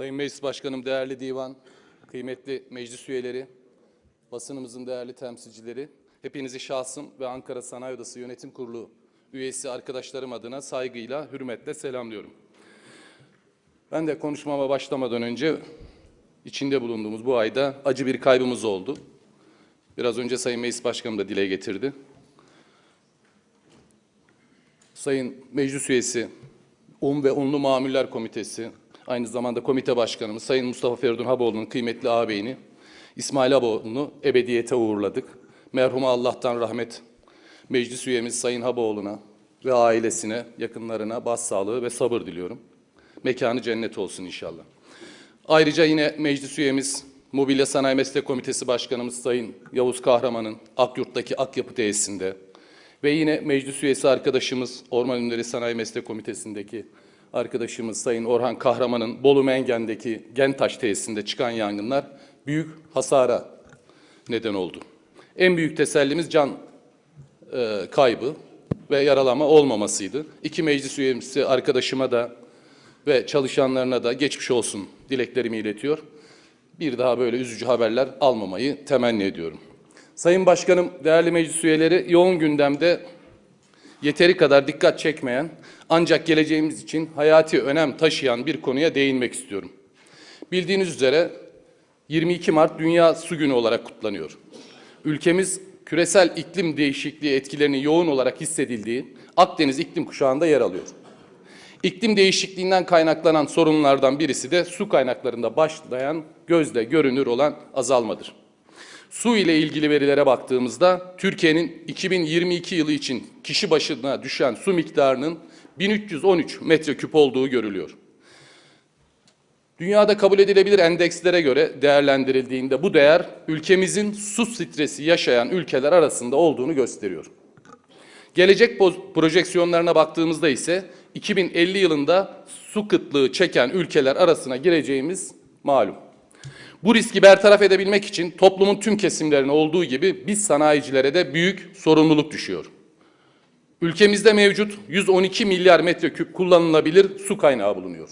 Sayın Meclis Başkanım, değerli divan, kıymetli meclis üyeleri, basınımızın değerli temsilcileri, hepinizi şahsım ve Ankara Sanayi Odası Yönetim Kurulu üyesi arkadaşlarım adına saygıyla, hürmetle selamlıyorum. Ben de konuşmama başlamadan önce içinde bulunduğumuz bu ayda acı bir kaybımız oldu. Biraz önce Sayın Meclis Başkanım da dile getirdi. Sayın Meclis Üyesi, Un ve Unlu Mamuller Komitesi, aynı zamanda komite başkanımız Sayın Mustafa Feridun Haboğlu'nun kıymetli ağabeyini İsmail Haboğlu'nu ebediyete uğurladık. Merhuma Allah'tan rahmet. Meclis üyemiz Sayın Haboğlu'na ve ailesine, yakınlarına başsağlığı ve sabır diliyorum. Mekanı cennet olsun inşallah. Ayrıca yine meclis üyemiz Mobilya Sanayi Meslek Komitesi Başkanımız Sayın Yavuz Kahraman'ın Akyurt'taki Akyapı tesisinde ve yine meclis üyesi arkadaşımız Orman Ürünleri Sanayi Meslek Komitesi'ndeki arkadaşımız Sayın Orhan Kahraman'ın Bolu Mengen'deki Gentaş tesisinde çıkan yangınlar büyük hasara neden oldu. En büyük tesellimiz can e, kaybı ve yaralama olmamasıydı. İki meclis üyesi arkadaşıma da ve çalışanlarına da geçmiş olsun dileklerimi iletiyor. Bir daha böyle üzücü haberler almamayı temenni ediyorum. Sayın Başkanım, değerli meclis üyeleri yoğun gündemde yeteri kadar dikkat çekmeyen ancak geleceğimiz için hayati önem taşıyan bir konuya değinmek istiyorum. Bildiğiniz üzere 22 Mart Dünya Su Günü olarak kutlanıyor. Ülkemiz küresel iklim değişikliği etkilerinin yoğun olarak hissedildiği Akdeniz iklim kuşağında yer alıyor. İklim değişikliğinden kaynaklanan sorunlardan birisi de su kaynaklarında başlayan gözle görünür olan azalmadır. Su ile ilgili verilere baktığımızda Türkiye'nin 2022 yılı için kişi başına düşen su miktarının 1313 metreküp olduğu görülüyor. Dünyada kabul edilebilir endekslere göre değerlendirildiğinde bu değer ülkemizin su stresi yaşayan ülkeler arasında olduğunu gösteriyor. Gelecek projeksiyonlarına baktığımızda ise 2050 yılında su kıtlığı çeken ülkeler arasına gireceğimiz malum. Bu riski bertaraf edebilmek için toplumun tüm kesimlerine olduğu gibi biz sanayicilere de büyük sorumluluk düşüyor. Ülkemizde mevcut 112 milyar metreküp kullanılabilir su kaynağı bulunuyor.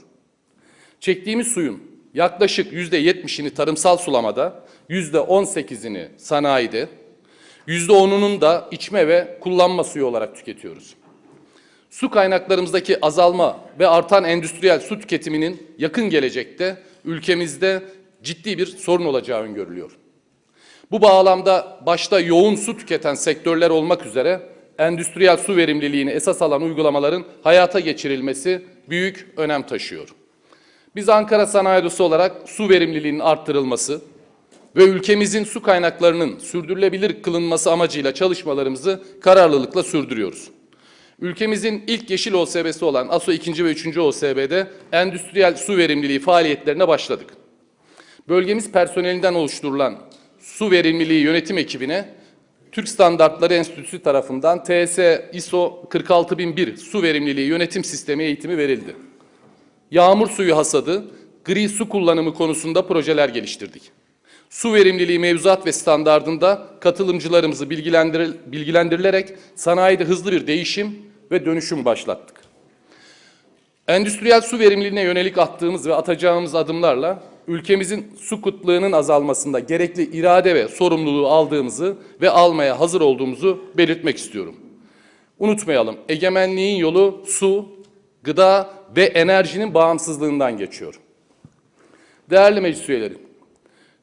Çektiğimiz suyun yaklaşık %70'ini tarımsal sulamada, %18'ini sanayide, %10'unun da içme ve kullanma suyu olarak tüketiyoruz. Su kaynaklarımızdaki azalma ve artan endüstriyel su tüketiminin yakın gelecekte ülkemizde ciddi bir sorun olacağı öngörülüyor. Bu bağlamda başta yoğun su tüketen sektörler olmak üzere endüstriyel su verimliliğini esas alan uygulamaların hayata geçirilmesi büyük önem taşıyor. Biz Ankara Sanayi Odası olarak su verimliliğinin arttırılması ve ülkemizin su kaynaklarının sürdürülebilir kılınması amacıyla çalışmalarımızı kararlılıkla sürdürüyoruz. Ülkemizin ilk yeşil OSB'si olan ASO 2. ve 3. OSB'de endüstriyel su verimliliği faaliyetlerine başladık. Bölgemiz personelinden oluşturulan su verimliliği yönetim ekibine Türk Standartları Enstitüsü tarafından TS ISO 46001 su verimliliği yönetim sistemi eğitimi verildi. Yağmur suyu hasadı, gri su kullanımı konusunda projeler geliştirdik. Su verimliliği mevzuat ve standardında katılımcılarımızı bilgilendir- bilgilendirilerek sanayide hızlı bir değişim ve dönüşüm başlattık. Endüstriyel su verimliliğine yönelik attığımız ve atacağımız adımlarla ülkemizin su kıtlığının azalmasında gerekli irade ve sorumluluğu aldığımızı ve almaya hazır olduğumuzu belirtmek istiyorum. Unutmayalım, egemenliğin yolu su, gıda ve enerjinin bağımsızlığından geçiyor. Değerli meclis üyeleri,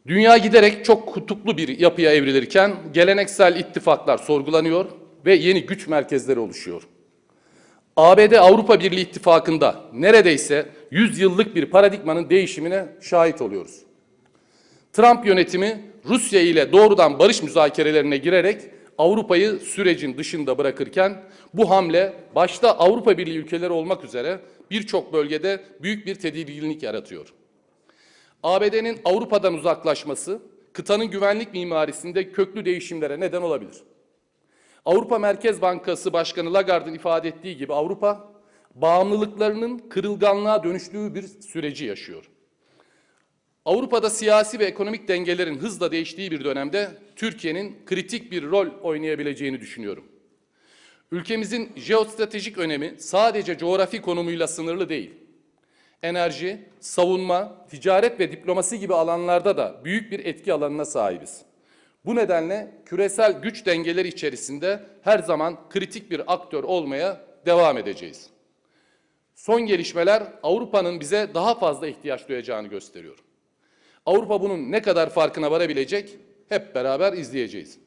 dünya giderek çok kutuplu bir yapıya evrilirken geleneksel ittifaklar sorgulanıyor ve yeni güç merkezleri oluşuyor. ABD Avrupa Birliği ittifakında neredeyse 100 yıllık bir paradigmanın değişimine şahit oluyoruz. Trump yönetimi Rusya ile doğrudan barış müzakerelerine girerek Avrupa'yı sürecin dışında bırakırken bu hamle başta Avrupa Birliği ülkeleri olmak üzere birçok bölgede büyük bir tedirginlik yaratıyor. ABD'nin Avrupa'dan uzaklaşması kıtanın güvenlik mimarisinde köklü değişimlere neden olabilir. Avrupa Merkez Bankası Başkanı Lagarde'ın ifade ettiği gibi Avrupa bağımlılıklarının kırılganlığa dönüştüğü bir süreci yaşıyor. Avrupa'da siyasi ve ekonomik dengelerin hızla değiştiği bir dönemde Türkiye'nin kritik bir rol oynayabileceğini düşünüyorum. Ülkemizin jeostratejik önemi sadece coğrafi konumuyla sınırlı değil. Enerji, savunma, ticaret ve diplomasi gibi alanlarda da büyük bir etki alanına sahibiz. Bu nedenle küresel güç dengeleri içerisinde her zaman kritik bir aktör olmaya devam edeceğiz. Son gelişmeler Avrupa'nın bize daha fazla ihtiyaç duyacağını gösteriyor. Avrupa bunun ne kadar farkına varabilecek hep beraber izleyeceğiz.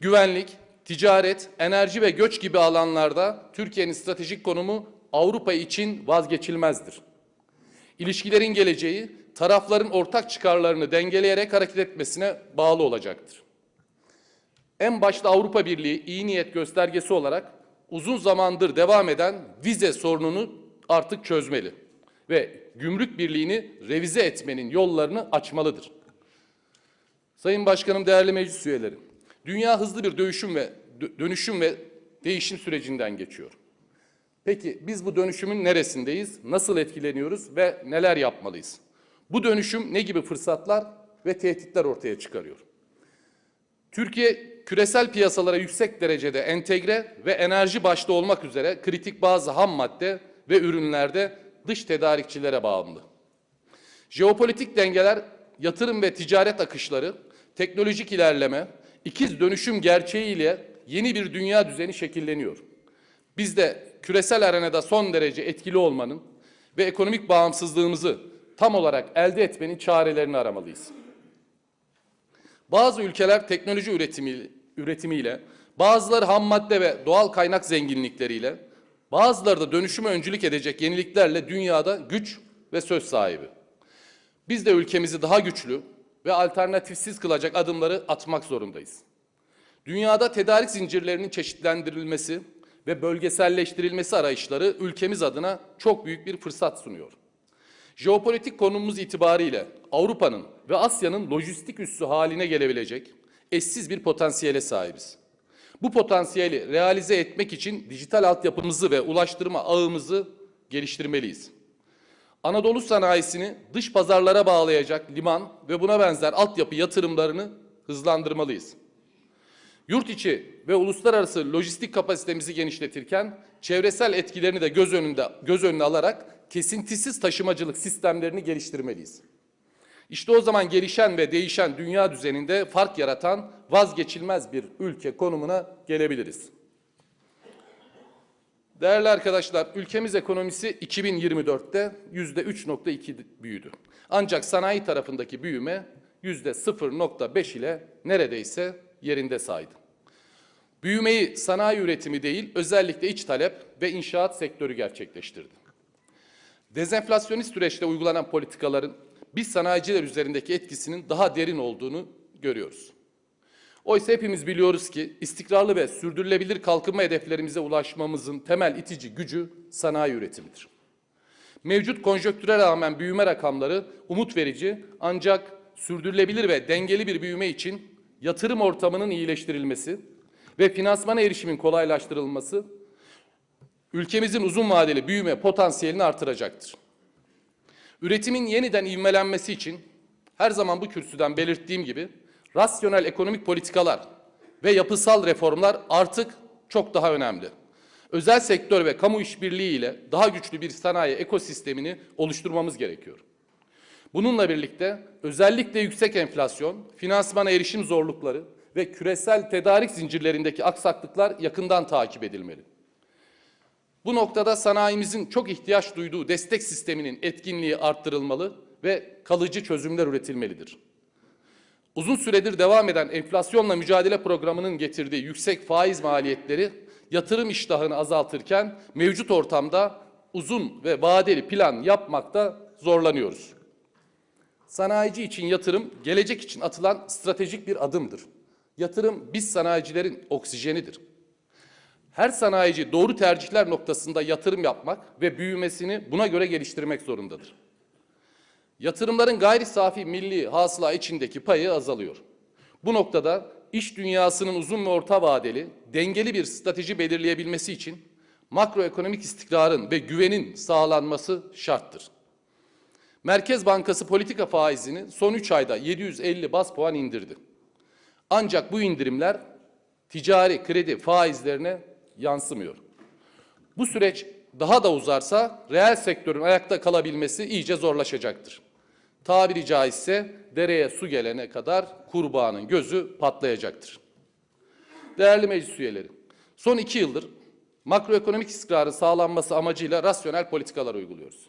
Güvenlik, ticaret, enerji ve göç gibi alanlarda Türkiye'nin stratejik konumu Avrupa için vazgeçilmezdir. İlişkilerin geleceği tarafların ortak çıkarlarını dengeleyerek hareket etmesine bağlı olacaktır. En başta Avrupa Birliği iyi niyet göstergesi olarak uzun zamandır devam eden vize sorununu artık çözmeli ve gümrük birliğini revize etmenin yollarını açmalıdır. Sayın Başkanım, değerli meclis üyeleri, dünya hızlı bir dönüşüm ve dönüşüm ve değişim sürecinden geçiyor. Peki biz bu dönüşümün neresindeyiz? Nasıl etkileniyoruz ve neler yapmalıyız? Bu dönüşüm ne gibi fırsatlar ve tehditler ortaya çıkarıyor? Türkiye küresel piyasalara yüksek derecede entegre ve enerji başta olmak üzere kritik bazı ham madde ve ürünlerde dış tedarikçilere bağımlı. Jeopolitik dengeler, yatırım ve ticaret akışları, teknolojik ilerleme, ikiz dönüşüm gerçeğiyle yeni bir dünya düzeni şekilleniyor. Biz de küresel arenada son derece etkili olmanın ve ekonomik bağımsızlığımızı tam olarak elde etmenin çarelerini aramalıyız. Bazı ülkeler teknoloji üretimi, üretimiyle, bazıları ham madde ve doğal kaynak zenginlikleriyle, bazıları da dönüşüme öncülük edecek yeniliklerle dünyada güç ve söz sahibi. Biz de ülkemizi daha güçlü ve alternatifsiz kılacak adımları atmak zorundayız. Dünyada tedarik zincirlerinin çeşitlendirilmesi ve bölgeselleştirilmesi arayışları ülkemiz adına çok büyük bir fırsat sunuyor. Jeopolitik konumumuz itibariyle Avrupa'nın ve Asya'nın lojistik üssü haline gelebilecek eşsiz bir potansiyele sahibiz. Bu potansiyeli realize etmek için dijital altyapımızı ve ulaştırma ağımızı geliştirmeliyiz. Anadolu sanayisini dış pazarlara bağlayacak liman ve buna benzer altyapı yatırımlarını hızlandırmalıyız. Yurt içi ve uluslararası lojistik kapasitemizi genişletirken çevresel etkilerini de göz önünde göz önüne alarak kesintisiz taşımacılık sistemlerini geliştirmeliyiz. İşte o zaman gelişen ve değişen dünya düzeninde fark yaratan vazgeçilmez bir ülke konumuna gelebiliriz. Değerli arkadaşlar, ülkemiz ekonomisi 2024'te yüzde 3.2 büyüdü. Ancak sanayi tarafındaki büyüme yüzde 0.5 ile neredeyse yerinde saydı. Büyümeyi sanayi üretimi değil, özellikle iç talep ve inşaat sektörü gerçekleştirdi. Dezenflasyonist süreçte uygulanan politikaların biz sanayiciler üzerindeki etkisinin daha derin olduğunu görüyoruz. Oysa hepimiz biliyoruz ki istikrarlı ve sürdürülebilir kalkınma hedeflerimize ulaşmamızın temel itici gücü sanayi üretimidir. Mevcut konjöktüre rağmen büyüme rakamları umut verici ancak sürdürülebilir ve dengeli bir büyüme için yatırım ortamının iyileştirilmesi ve finansmana erişimin kolaylaştırılması ülkemizin uzun vadeli büyüme potansiyelini artıracaktır. Üretimin yeniden ivmelenmesi için her zaman bu kürsüden belirttiğim gibi rasyonel ekonomik politikalar ve yapısal reformlar artık çok daha önemli. Özel sektör ve kamu işbirliği ile daha güçlü bir sanayi ekosistemini oluşturmamız gerekiyor. Bununla birlikte özellikle yüksek enflasyon, finansmana erişim zorlukları ve küresel tedarik zincirlerindeki aksaklıklar yakından takip edilmeli. Bu noktada sanayimizin çok ihtiyaç duyduğu destek sisteminin etkinliği arttırılmalı ve kalıcı çözümler üretilmelidir. Uzun süredir devam eden enflasyonla mücadele programının getirdiği yüksek faiz maliyetleri yatırım iştahını azaltırken mevcut ortamda uzun ve vadeli plan yapmakta zorlanıyoruz. Sanayici için yatırım gelecek için atılan stratejik bir adımdır. Yatırım biz sanayicilerin oksijenidir. Her sanayici doğru tercihler noktasında yatırım yapmak ve büyümesini buna göre geliştirmek zorundadır. Yatırımların gayri safi milli hasıla içindeki payı azalıyor. Bu noktada iş dünyasının uzun ve orta vadeli, dengeli bir strateji belirleyebilmesi için makroekonomik istikrarın ve güvenin sağlanması şarttır. Merkez Bankası politika faizini son 3 ayda 750 bas puan indirdi. Ancak bu indirimler ticari kredi faizlerine yansımıyor. Bu süreç daha da uzarsa reel sektörün ayakta kalabilmesi iyice zorlaşacaktır. Tabiri caizse dereye su gelene kadar kurbağanın gözü patlayacaktır. Değerli meclis üyeleri, son iki yıldır makroekonomik istikrarın sağlanması amacıyla rasyonel politikalar uyguluyoruz.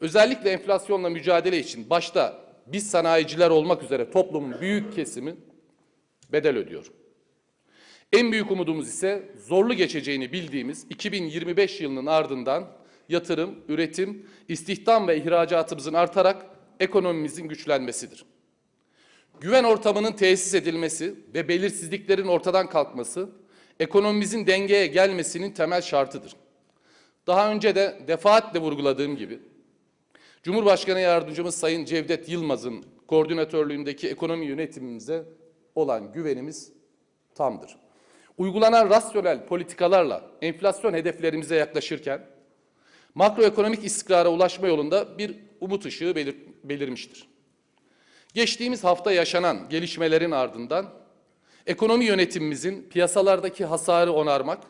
Özellikle enflasyonla mücadele için başta biz sanayiciler olmak üzere toplumun büyük kesimi bedel ödüyor. En büyük umudumuz ise zorlu geçeceğini bildiğimiz 2025 yılının ardından yatırım, üretim, istihdam ve ihracatımızın artarak ekonomimizin güçlenmesidir. Güven ortamının tesis edilmesi ve belirsizliklerin ortadan kalkması ekonomimizin dengeye gelmesinin temel şartıdır. Daha önce de defaatle vurguladığım gibi Cumhurbaşkanı Yardımcımız Sayın Cevdet Yılmaz'ın koordinatörlüğündeki ekonomi yönetimimize olan güvenimiz tamdır. Uygulanan rasyonel politikalarla enflasyon hedeflerimize yaklaşırken makroekonomik istikrara ulaşma yolunda bir umut ışığı belir belirmiştir. Geçtiğimiz hafta yaşanan gelişmelerin ardından ekonomi yönetimimizin piyasalardaki hasarı onarmak,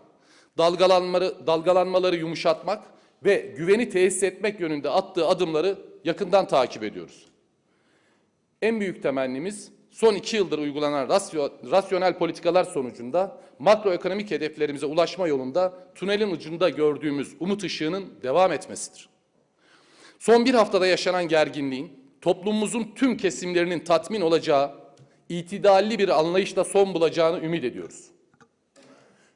dalgalanmaları, dalgalanmaları yumuşatmak ve güveni tesis etmek yönünde attığı adımları yakından takip ediyoruz. En büyük temennimiz son iki yıldır uygulanan rasyo, rasyonel politikalar sonucunda makroekonomik hedeflerimize ulaşma yolunda tünelin ucunda gördüğümüz umut ışığının devam etmesidir. Son bir haftada yaşanan gerginliğin toplumumuzun tüm kesimlerinin tatmin olacağı, itidalli bir anlayışla son bulacağını ümit ediyoruz.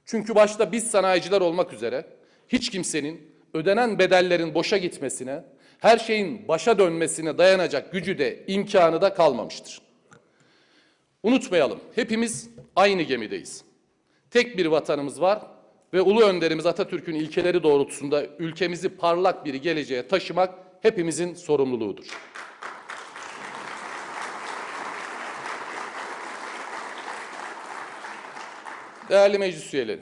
Çünkü başta biz sanayiciler olmak üzere hiç kimsenin ödenen bedellerin boşa gitmesine, her şeyin başa dönmesine dayanacak gücü de imkanı da kalmamıştır. Unutmayalım, hepimiz aynı gemideyiz. Tek bir vatanımız var ve ulu önderimiz Atatürk'ün ilkeleri doğrultusunda ülkemizi parlak bir geleceğe taşımak hepimizin sorumluluğudur. Değerli meclis üyeleri,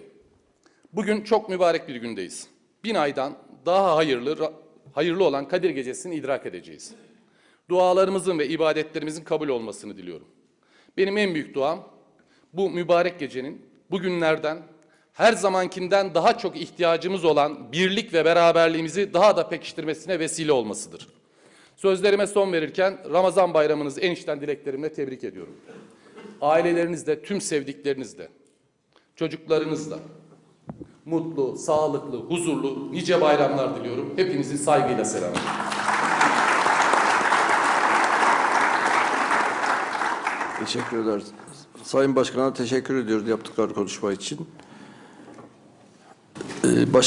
bugün çok mübarek bir gündeyiz. Bin aydan daha hayırlı, hayırlı olan Kadir Gecesi'ni idrak edeceğiz. Dualarımızın ve ibadetlerimizin kabul olmasını diliyorum. Benim en büyük duam bu mübarek gecenin bugünlerden her zamankinden daha çok ihtiyacımız olan birlik ve beraberliğimizi daha da pekiştirmesine vesile olmasıdır. Sözlerime son verirken Ramazan bayramınızı en içten dileklerimle tebrik ediyorum. Ailelerinizle, tüm sevdiklerinizle, çocuklarınızla mutlu, sağlıklı, huzurlu nice bayramlar diliyorum. Hepinizi saygıyla selamlıyorum. Teşekkür ederiz. Sayın Başkan'a teşekkür ediyoruz yaptıkları konuşma için. Ee, Baş